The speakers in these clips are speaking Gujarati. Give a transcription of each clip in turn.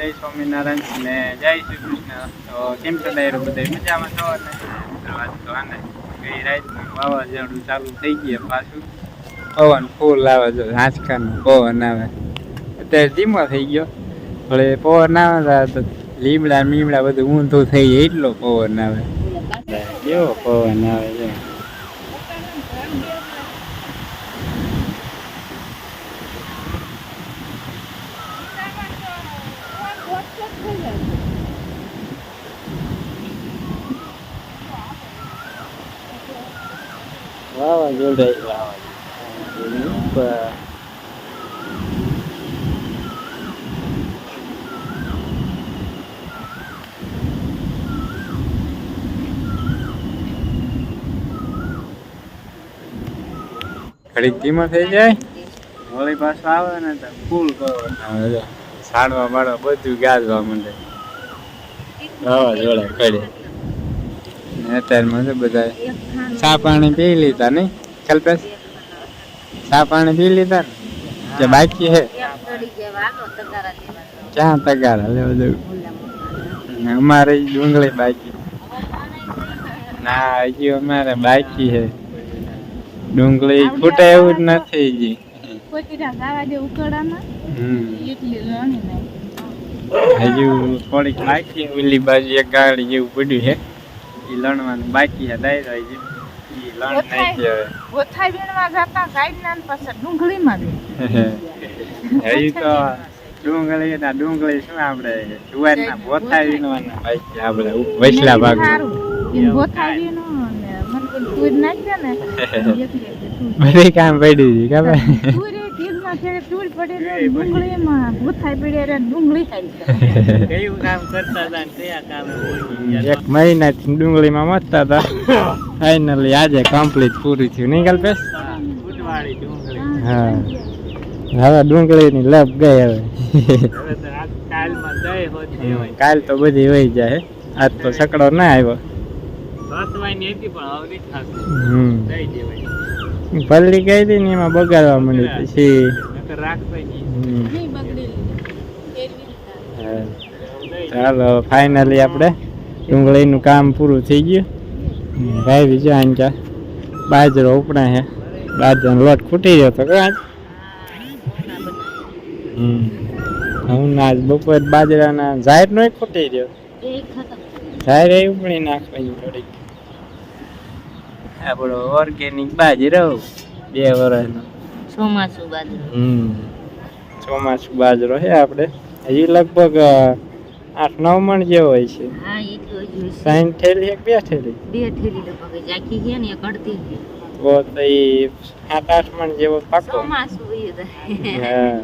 જય સ્વામિનારાયણ ને જય શ્રી કૃષ્ણ. તો કેમ છો ડાયરો બધા? મજામાં છો ને વાત તો આને ગઈ રાતનું વાવાઝોડું ચાલુ થઈ ગયા પાછું. પવન ફૂલ આવે છે, હાંચકાનું પવન આવે. અત્યારે ધીમો થઈ ગયો. હવે પવન આવે તો લીમડા મીમડા બધું ઊંધું થઈ જાય એટલો પવન આવે. કેવો પવન આવે છે વાવાઝોડા વાવાઝોડા ઉપર ઘડીક થઈ જાય. વળી પાછો આવે ને તો ફૂલ કરો આવે સાડવા બાળવા બધું ગાજવા માંડે. વાવાઝોડા જોડે ને અત્યારમાં તો બધા ચા પાણી પી લીધા નહીં કલ્પેશ ચા પાણી પી લીધા કે બાકી હે? ક્યાં તગારા લેવા જવું. અમારે ડુંગળી બાકી. ના, હજી અમારે બાકી હે. ડુંગળી ફૂટે એવું જ નથી જી. હજુ થોડીક બાકી ઓલી બાજુ એક ગાડી જેવું પડ્યું છે. એ લણવાનું બાકી છે ડાયરો હજી ઈ લણ નાખી હવે. હજી તો ડુંગળી ના ડુંગળી શું આપણે જુવારના બોથા વીણવાના બાકી આપણે વસલા ભાગમાં. બધી કામ પડી ગઈ ખબર? કયું કામ કરતા હતા ને કયા કામ એક મહિનાથી ડુંગળીમાં મસ્તા હતા. ફાઇનલી આજે કમ્પ્લીટ પૂરું થયું. નહીં ડુંગળી. હા હવે ડુંગળીની લપ ગઈ હવે. કાલ તો બધી વહી જાય. આજ તો સકડો ના આવ્યો. રસવાઈની હતી પણ હવે નથી થતું. દઈ દેવાય પલ્લી કહી હતી ને એમાં બગાડવા મળી પછી. નહીં. ચાલો ફાઇનલી આપણે ડુંગળીનું કામ પૂરું થઈ ગયું. ભાઈ બીજો આંચા બાજરો ઉપડા છે બાજરાનો લોટ ખૂટી ગયો તો કાંચ હમ. હું ના આજ બપોર બાજરાના જાહેર નો ખૂટી ગયો જાહેર એ ઉપડી નાખવાની થોડીક. આપણો ઓર્ગેનિક બાજરો બે વર્ષનો ચોમાસું બાજરો. હમ. ચોમાસું બાજરો છે આપણે. હજી લગભગ આઠ નવ મણ જેવો હોય છે. એ. સાઈન થેલી એક બે થેલી? બે ઠેરી લગભગ જાખી છે ને એક અડધી છે. તો તો ઈ સાત આઠ મણ જેવો પાકો. ચોમાસું હા.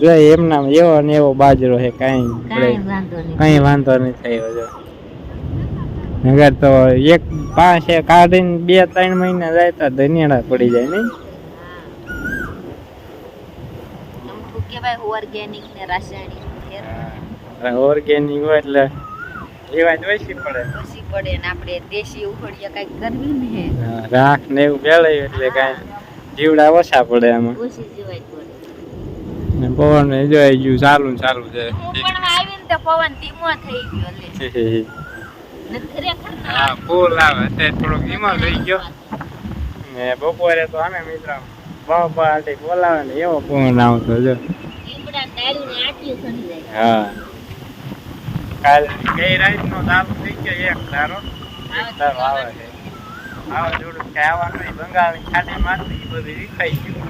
જો એમના એવો ને એવો બાજરો છે કાંઈ કાંઈ વાંધો નહીં. કઈ વાંધો નહીં થયો જો. નગર તો એક પાંચ એક કાઢીને બે ત્રણ મહિના જાય તો ધનિયાળા પડી જાય નહીં. એમ ઓર્ગેનિક ને રાસાયણિક ઓર્ગેનિક હોય એટલે એવા જ ઓછી પડે. ઓછી પડે ને આપણે દેશી ઉખડીએ કાંઈક કરવી ને રાખ ને એવું ભેળાયું એટલે કાંઈ જીવડા ઓછા પડે આમાં. ઓછી જીવાય પડે. ને પવન જોઈ ગયું ચાલુ ને ચાલુ છે. પણ આવીને તો પવન ધીમો થઈ ગયો લે. હા ફૂલ આવે. અત્યારે થોડોક ધીમો થઈ ગયો. ને બપોરે તો આને મિત્ર બાપા આટી બોલાવે ને એવો પવન આવતો જો. હા. કાલ ગઈ રાત નો થઈ ગયો એક ધારો. એક આવે છે. આવે જોડું કે આવવાનું નહીં. બંગાળની ખાડી મારતી બધું વિખાઈ ગયું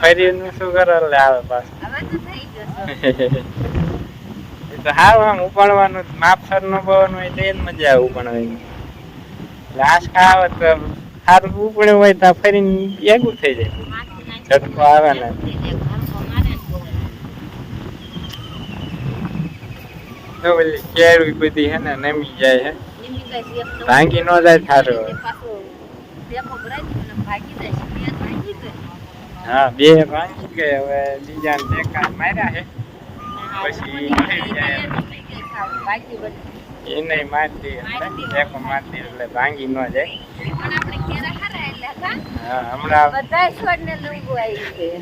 ફરીનું શું કરે આવે પાછું. હવે તો થઈ ગયો. એ તો હાવ આમ ઉપાડવાનું માપસર નો પવન હોય તો એ મજા આવે ઉપાડવાની. લાશ આવે તો સારું ઉપડ્યું હોય તો ફરીને ભેગું થઈ જાય. ઝટકો આવે ને. તો પેલી કેળું બધી હે ને નમી જાય હે. ભાંગી ન જાય થારો હા, બે ભાંગી ગયા હવે બીજા ને ટેકા માર્યા છે પછી થઈ જાય એને મારી દે ટેકો મારી દે એટલે ભાંગી ન જાય.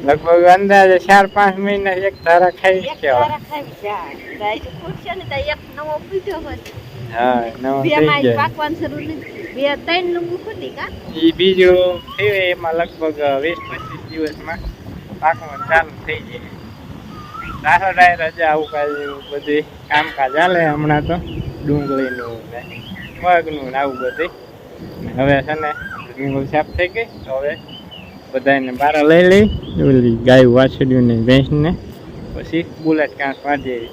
લગભગ અંદાજે ચાર પાંચ મહિના એક ધારા ખાઈ કેવા એક હા નવો થઈ બે ત્રણ કા? બીજું એમાં લગભગ વીસ પચીસ દિવસમાં પાકવાનું ચાલુ થઈ જાય. દાખલ ડાય રજા આવું કાંઈ બધી કામકાજ ચાલે હમણાં તો. ડુંગળીનું મગનું ને આવું બધું. હવે છે ને ડુંગળી સાફ થઈ ગઈ. હવે બધાને બહાર લઈ લઈ. ઓલી ગાય વાછડ્યું ને ભેંસને. પછી બુલેટ કાંસ વાળી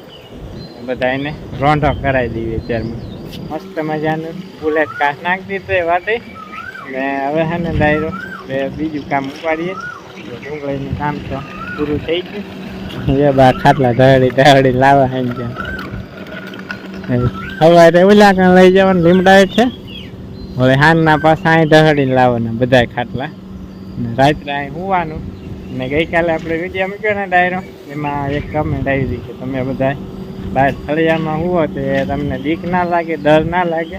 બધાને રોંઢો કરાવી દઈએ ત્યારમાં મસ્ત મજાનું બુલેટ કાંસ નાખી દીધું એ વાટી ને હવે છે ને ડાયરો બીજું કામ ઉપાડીએ. ડુંગળીનું કામ તો પૂરું થઈ ગયું. એ ત્યાં. સવારે ઓલા કાં લઈ જવાનું લીમડા છે? હવે હાનના પાછા અહીં ઢળીને લાવવાના બધા ખાટલા. રાત્રે અહીં હોવાનું. ને ગઈકાલે આપણે વીડિયો મૂક્યો ને ડાયરો, એમાં એક કમેન્ટ આવી હતી તમે બધા બહાર ફળિયામાં હોવો તો તમને બીક ના લાગે, ડર ના લાગે.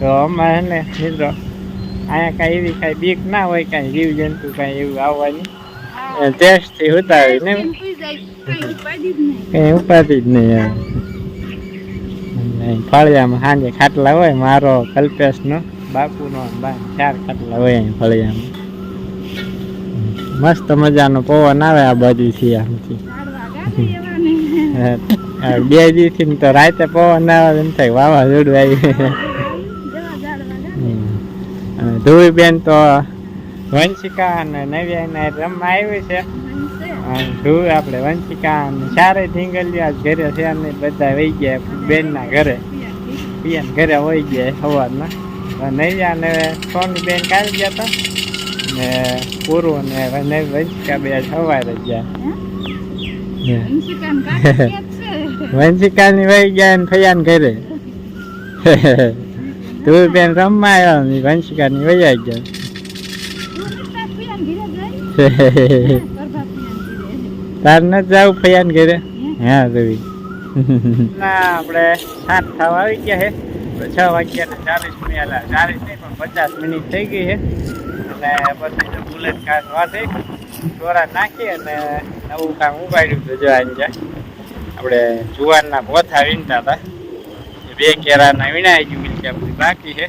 તો અમારે ને, મિત્રો, અહીંયા કાંઈ એવી કાંઈ બીક ના હોય, કાંઈ જીવ જંતુ કાંઈ એવું આવવાની. ટેસ્ટથી ઉતારી ને કઈ ઉપાધિ જ નહીં. ફળિયામાં સાંજે ખાટલા હોય મારો કલ્પેશનો બાપુનો ને બા ચાર ખાટલા હોય અહીં ફળિયામાં. મસ્ત મજાનો પવન આવે આ બાજુથી આમથી બે દિવસથી ને તો રાતે પવન આવે એમ થાય વાવાઝોડું આવી. હમ. બેન તો વંશિકા અને નવ્યા રમવા આવી છે. ધ્રુવ આપણે વંશિકા અને સારે ઢીંગલિયા ઘરે છે અને બધા વહી ગયા બેનના ઘરે. પિયાના ઘરે વહી ગયા સવારના. નૈયા ને સોની બેન કાઢી ગયા હતા ને પૂરું ને વંશિકા બે સવારે ગયા. વંશિકા વંશિકાની વહી ગયા ને ફૈયા ઘરે. તું બેન રમવા આવ્યા વંશિકા વંશિકાની વહી ગયા. તાર ન જાવ ફયાન ઘરે. હા? રવિ ના આપણે સાત થવા આવી ગયા છે. છ વાગ્યા ને ચાલીસ મિનિટ ચાલીસ નહીં પણ પચાસ મિનિટ થઈ ગઈ છે. અને પછી બુલેટ કાર વાતે ચોરા નાખી અને નવું કામ ઉપાડ્યું હતું જો આજે આપણે જુવારના પોથા વીણતા હતા. બે કેરાના વીણાઈ ગયું બીજી આપણી બાકી છે.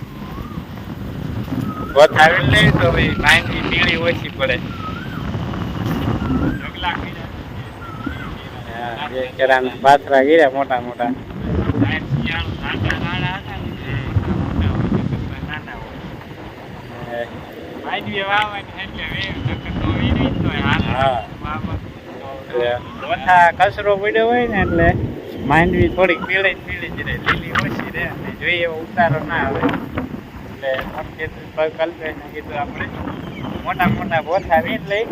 પોથા વીણ લઈ તો ભાઈ માંડવી પીળી ઓછી પડે. બે કેરાના પાથરા ગીર્યા મોટા મોટા. કચરો પડ્યો હોય ને એટલે માંડવી થોડીક પીળી પીળી જ રહે. લીલી ઓછી રહે. અને જોઈએ એવો ઉતારો ના આવે. એટલે આમ કીધું કલ્પેશને કીધું આપણે. મોટા મોટા બોથા વીણ લઈ.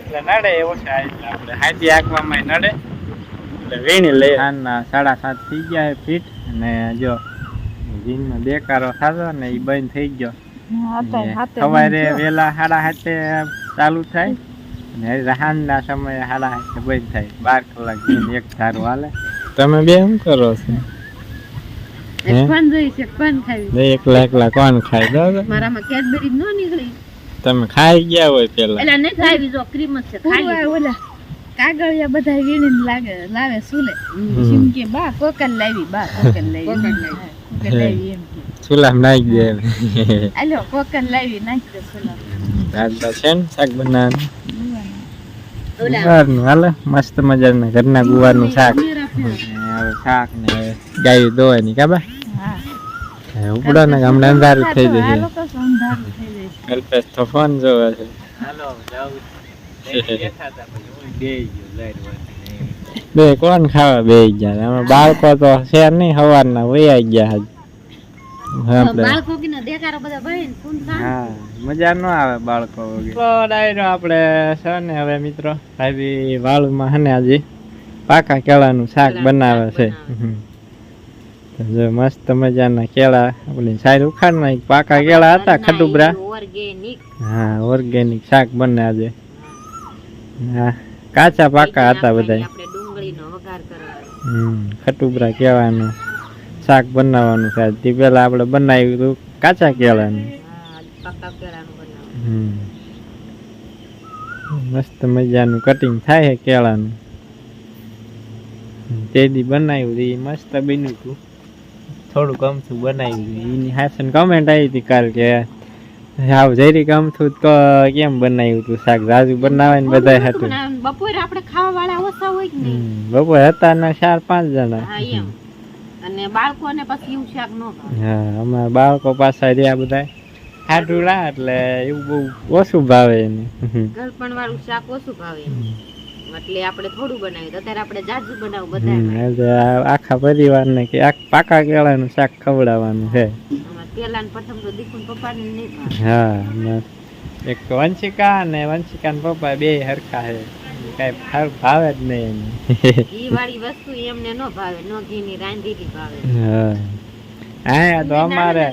એટલે નડે ઓછા એટલે આપણે હાથી આંકવામાં નડે. એટલે વીણી લઈ સાંજના સાડા સાત થઈ ગયા ફીટ અને જો જીનમાં બેકારો થતો ને એ બંધ થઈ ગયો. સવારે વહેલા સાડા સાતે ચાલુ થાય અને સાંજના સમયે સાડા સાતે બંધ થાય. બાર કલાક જીન એક ધારું હાલે. તમે બે શું કરો છો? એકલા એકલા કોણ ખાય મારામાં કેડબરી નો નીકળી. તમે ખાઈ ગયા હોય પેલા? એટલે નહીં ખાવી જો ક્રીમ જ છે ખાલી ઓલા. કાગળિયા બધા વીણીને લાગે લાવે સુલે. એમ કે બા કોકલ લાવી બા કોકલ લાવી. હા, કોકલ લાવી એમ કે. ચૂલામાં નાખી દે આલ્યો કોકલ લાવી નાખી દે સુલા દાદા છે ને શાક બનાવવાનું. ગુવારનું હાલે મસ્ત મજાના ઘરના ગુવારનું શાક. હવે શાક ને ગાય દોવાની કાબા હા. ઉપડો ને હમણાં અંધારું થઈ જશે. કલ્પેશ તો ફોન જોવે છે. હાલો જાઉં બે કોણ ખાવા બે ગયા? અમે બાળકો તો છે નહીં સવારના વૈયા ગયા હજી. આપણે. બાળકો કે ના દેખારો બધા ભાઈ ને ફૂન ખા હા મજા ન આવે બાળકો ડાયરો આપણે છે ને હવે મિત્રો ભાઈ વાળુમાં હે ને આજે પાકા કેળાનું શાક બનાવે છે. જો મસ્ત મજાના કેળા આપણી સાઈડ ઉખાડમાં પાકા કેળા હતા ખડુબરા. હા ઓર્ગેનિક શાક બને આજે. હા. કાચા પાકા હતા બધા આપણે ડુંગળીનો વઘાર કરવાનો. હમ ખટુબરા કહેવાનું શાક બનાવવાનું છે તે પેલા આપણે બનાવ્યું હતું કાચા કેળાનું. પાકા કેળાનું બનાવવાનું. હમ. મસ્ત મજાનું કટિંગ થાય છે કેળાનું. તે દી બનાવ્યું હતું, ઈ મસ્ત બન્યું હતું થોડુંક અમથું બનાવ્યું એની હાસન કમેન્ટ આવી હતી કાલ કે આવ કામ અમથું તો કેમ બનાવ્યું તું શાક? રાજુ બનાવે ને બધા હતું. બપોરે આપણે ખાવા વાળા ઓછા હોય કે નહીં? બપોર હતા ને ચાર પાંચ જણા. હા એમ. અને બાળકોને પછી એવું શાક ન હા અમારા બાળકો પાછા રહ્યા બધા ખાટું લા એટલે એવું બહુ ઓછું ભાવે એને. ગળપણ વાળું શાક ઓછું ભાવે એટલે આપણે થોડું બનાવ્યું. અત્યારે આપણે જાજુ બનાવું બધા આખા પરિવારને કે આ પાકા કેળાનું શાક ખવડાવવાનું છે. પેલા પ્રથમ તો દીકુન પપ્પા ને હા એક વંશિકા અને વંશિકા ને પપ્પા બે હરખા છે. કઈ ભાવે જ નહીં વાળી વસ્તુ એમને નો ભાવે નો ઘી ની રાંધેલી ભાવે. હા. હા તો અમારે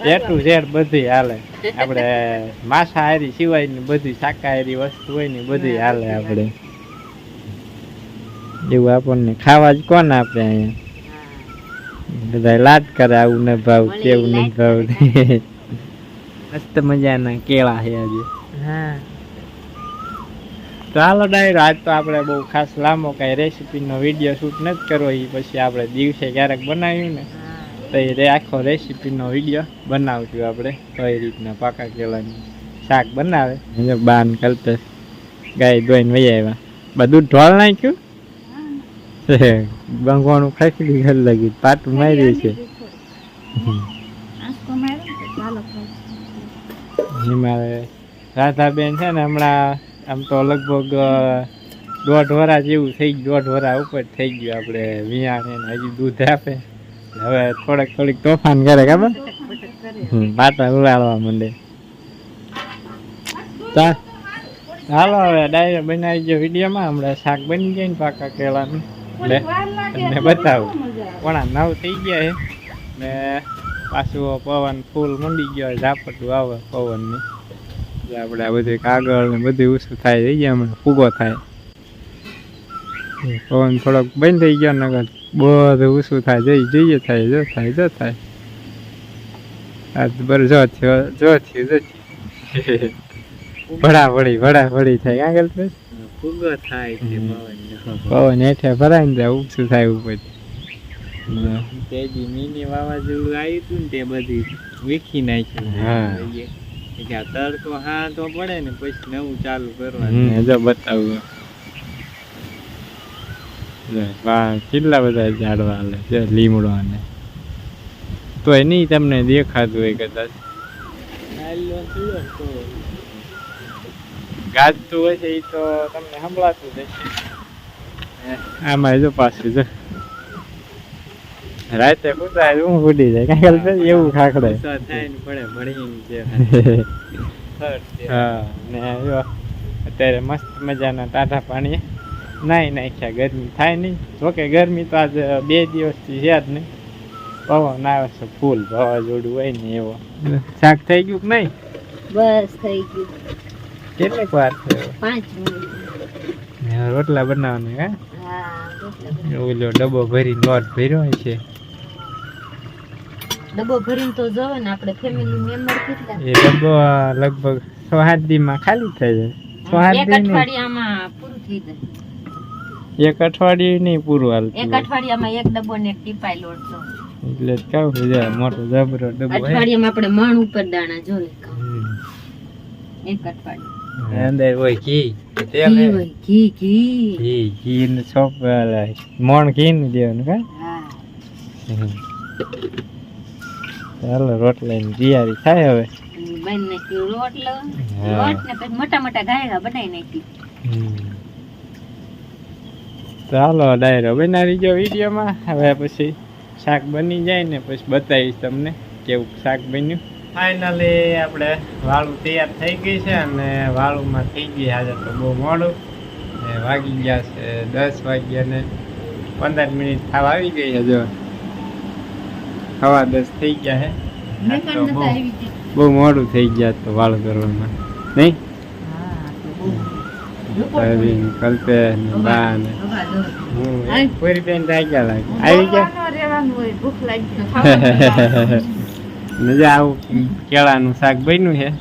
પેટું શેર બધી હાલે. આપણે માંસાહારી સિવાયની બધી શાકાહારી વસ્તુ હોય ને બધી હાલે આપણે. એવું આપણને ખાવા જ કોણ આપે અહીંયા? બધા લાડ કરે આવું ને ભાવ કેવું ન ભાવ. મસ્ત મજાના કેળા છે આજે. હા. તો હાલો ડાયરો આજ તો આપણે બહુ ખાસ લાંબો કાંઈ રેસીપીનો વીડિયો શૂટ નથી કરવો એ પછી આપણે દિવસે ક્યારેક બનાવ્યું ને તો એ રે આખો રેસીપીનો વીડિયો બનાવશું આપણે કઈ રીતના પાકા કેળાનું શાક બનાવે. બાન કલ્પેશ ગાય ધોઈને વહી આવ્યા. બધું ઢોળ નાખ્યું? બંગવાનું ખાઈ ઘર લાગી. પાટ મારી છે. હિમાલય રાધાબેન છે ને હમણાં આમ તો લગભગ દોઢ વરા જેવું થઈ ગયું દોઢ વરા ઉપર થઈ ગયું આપણે વિયાણે ને હજી દૂધ આપે. હવે થોડાક થોડીક તોફાન કરે ખબર? પાટા ઉડાડવા માંડે. ચાલ હાલો હવે ડાયરેક્ટ બનાવી ગયો વિડીયોમાં. હમણાં શાક બની જાય ને પાકા કેળાનું. એટલે તમને બતાવું. પોણા નવ થઈ ગયા છે ને પાછું પવન ફૂલ મંડી ગયો ઝાપટું આવે પવનની. એટલે આપણે આ બધું કાગળ ને બધું ઓછું થાય થઈ ગયા હમણાં ફૂગો થાય. પવન થોડોક બંધ થઈ ગયો નગર બધું ઓછું થાય જઈ જઈએ થાય જો થાય જો થાય. આ જો થયો જો થયું જો ભડા ભડી ભડા ભડી થાય પર ફૂગો થાય છે. પવન હેઠે ભરાય ને ઉપસું થાય ઉપર. તે મિની વાવાઝોડું આવ્યું હતું ને તે બધી વીખી નાખ્યું હા. તડકો હા તો પડે ને પછી નવું ચાલુ કરવાનું. જો બતાવું. કેટલા બધા ઝાડવા હાલે જો લીમડો અને તોય નહીં તમને દેખાતું હોય કદાચ? ને તો ગાજતું હોય છે એ તો તમને સંભળાતું જ હશે. આમાં જો પાછું જો. રાતે કૂદાય હું ઉડી જાય. કાંઈ ખબર છે? એવું ખાખડાય ગુસ્સો થાય ને પડે મળીને જે હા ને જો અત્યારે મસ્ત મજાના ટાટા પાણી નાઈ નાખ્યા. ગરમી થાય નહીં. જોકે ગરમી તો આજે બે દિવસથી છે જ નહીં. પવન આવે છે ફૂલ વાવાઝોડું હોય ને એવો. શાક થઈ ગયું કે નહીં? બસ થઈ ગયું. કેટલીક વાર થયો? પાંચ રોટલા બનાવવાના હે? ઓલો ડબ્બો ભરીને લોટ ભર્યો છે. ડબ્બો ભરીને તો જવે ને આપણે ફેમિલી મેમ્બર કેટલા? એ ડબ્બો લગભગ છ સાત દીમાં ખાલી થઈ જાય. છ સાત એક દી અઠવાડિયામાં પૂરું થઈ જાય. એક અઠવાડિયું નહીં પૂરું હાલ એક અઠવાડિયામાં એક ડબ્બો ને એક ટીપાઈ લોટ એટલે જ કહું છું મોટો જબરો ડબ્બો અઠવાડિયામાં આપણે મણ ઉપર દાણા જો એક અઠવાડિયું. અંદર હોય ઘી તેલ. હોય ઘી ઘી ઘી ઘી ને ચોપ મોણ ઘી નું દેવાનું કા ચાલો રોટલા ની તૈયારી થાય હવે બન નાખ્યું લોટ લો હા. ને પછી મોટા મોટા ગાયડા બનાવી નાખી. ચાલો ડાયરો બનાવી જો વિડીયોમાં. હવે પછી શાક બની જાય ને પછી બતાવીશ તમને કેવું શાક બન્યું. ફાઇનલી આપણે વાળું તૈયાર થઈ ગઈ છે અને વાળુમાં થઈ ગઈ આજે તો બહુ મોડું. ને વાગી ગયા છે દસ વાગ્યા ને પંદર મિનિટ થવા આવી ગઈ છે જો. સવા દસ થઈ ગયા છે. તો બહુ બહુ મોડું થઈ ગયા તો વાળ કરવામાં નહીં? પ્રવીણ બા ને. હું પૂરી બેન લાગે. આવી ગયા? ભૂખ લાગી. મજા આવું. કેળાનું શાક બન્યું છે.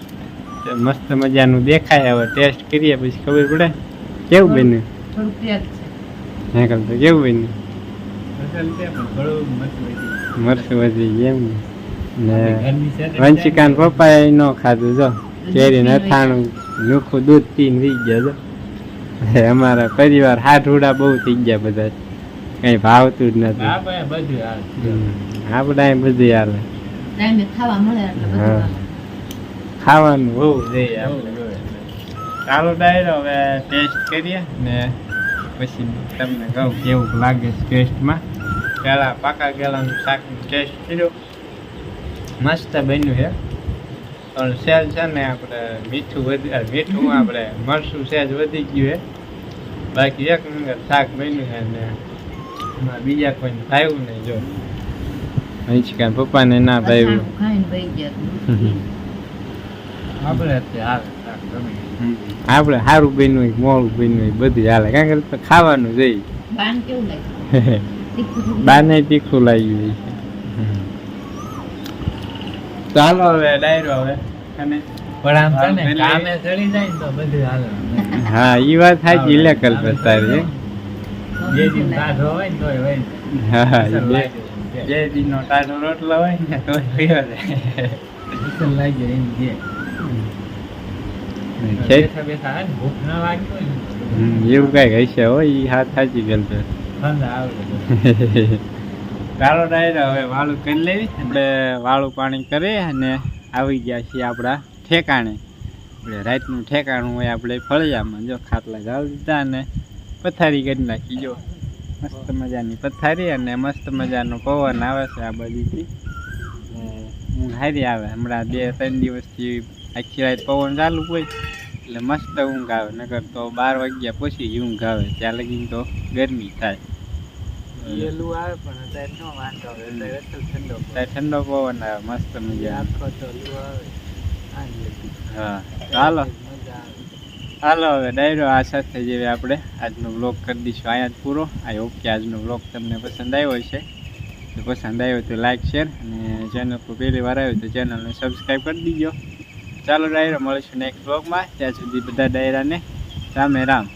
મસ્ત મજાનું દેખાય હવે ટેસ્ટ કરીએ પછી ખબર પડે. કેવું બન્યું? થોડુંક તેજ છે. કેવું બન્યું? મરસું વધી ગયું. ને. વંશિકાન પપ્પાએ ન ખાધું જો. કેરી નથાણું મીઠું દૂધ પીને થઈ ગયા જો. અમારા પરિવાર હાથ હુડા બહુ થઈ ગયા બધા. કઈ ભાવતું જ નથી. હા ભાઈ બધું હાલ. ટાઈમે ખાવા મળે એટલે બધું ખાવાનું બહુ જોઈએ આપણે ચાલો ડાયરો હવે ટેસ્ટ કરીએ ને પછી તમને કહું કેવું લાગે ટેસ્ટમાં પહેલાં પાકા ગેલાનું શાક ટેસ્ટ કર્યો. મસ્ત બન્યું છે. પણ સેજ છે ને આપણે મીઠું વધી મીઠું આપણે મરચું સહેજ વધી ગયું છે. બાકી એક નંબર શાક બન્યું છે ને એમાં બીજા કોઈને ભાવ્યું નહીં જો. હંચકા પપ્પાને ના આપણે એ. આપણે સારું બન્યું હોય મોડું બન્યું હોય બધું હાલે. કારણ કે ખાવાનું જોઈએ બાન કેવું લાગે તીખું લાગ્યું? છે ચાલો હવે ડાયરો હવે. અને પણ આમ છે ને પેલી- કામે ચડી જાય ને તો બધું હાલે. હા એ વાત સાચી લે કલ્પે તારી. હા. જે દીનો ટાઢો રોટલો હોય ને તો પીવો છે. એમ છે. છે ને ના. ને એવું કંઈક હશે હોય હાથ સાચી ઠંડ ચાલો ડાયરો હવે વાળું કરી લેવી આપણે વાળું પાણી કરી અને આવી ગયા છીએ આપણા ઠેકાણે. આપણે રાતનું ઠેકાણું હોય આપણે ફળિયામાં જો ખાટલા ગાળ દીધા અને પથારી કરી નાખી જો. મસ્ત મજાની પથારી અને મસ્ત મજાનો પવન આવે છે આ બાજુથી. ઊંઘ હારી આવે. હમણાં બે ત્રણ દિવસથી આખી રાત પવન ચાલુ હોય એટલે મસ્ત ઊંઘ આવે. નકર તો બાર વાગ્યા પછી ઊંઘ આવે. ત્યાં લગી તો ગરમી થાય. ઠંડો ઠંડો પવન આવે. મસ્ત મજા આવે. હા. ચાલો હાલો, હવે ડાયરો આ સાથે જેવી આપણે આજનો બ્લોગ કરી દઈશું. અહીંયા જ પૂરો. આઈ હોપ કે આજનો બ્લોગ તમને પસંદ આવ્યો છે તો પસંદ આવ્યો તો લાઇક શેર અને ચેનલ પર પહેલી વાર આવ્યો તો ચેનલને સબસ્ક્રાઈબ કરી દીજો. ચાલો ડાયરો, મળીશું નેક્સ્ટ બ્લોગમાં ત્યાં સુધી બધા ડાયરાને રામે રામ.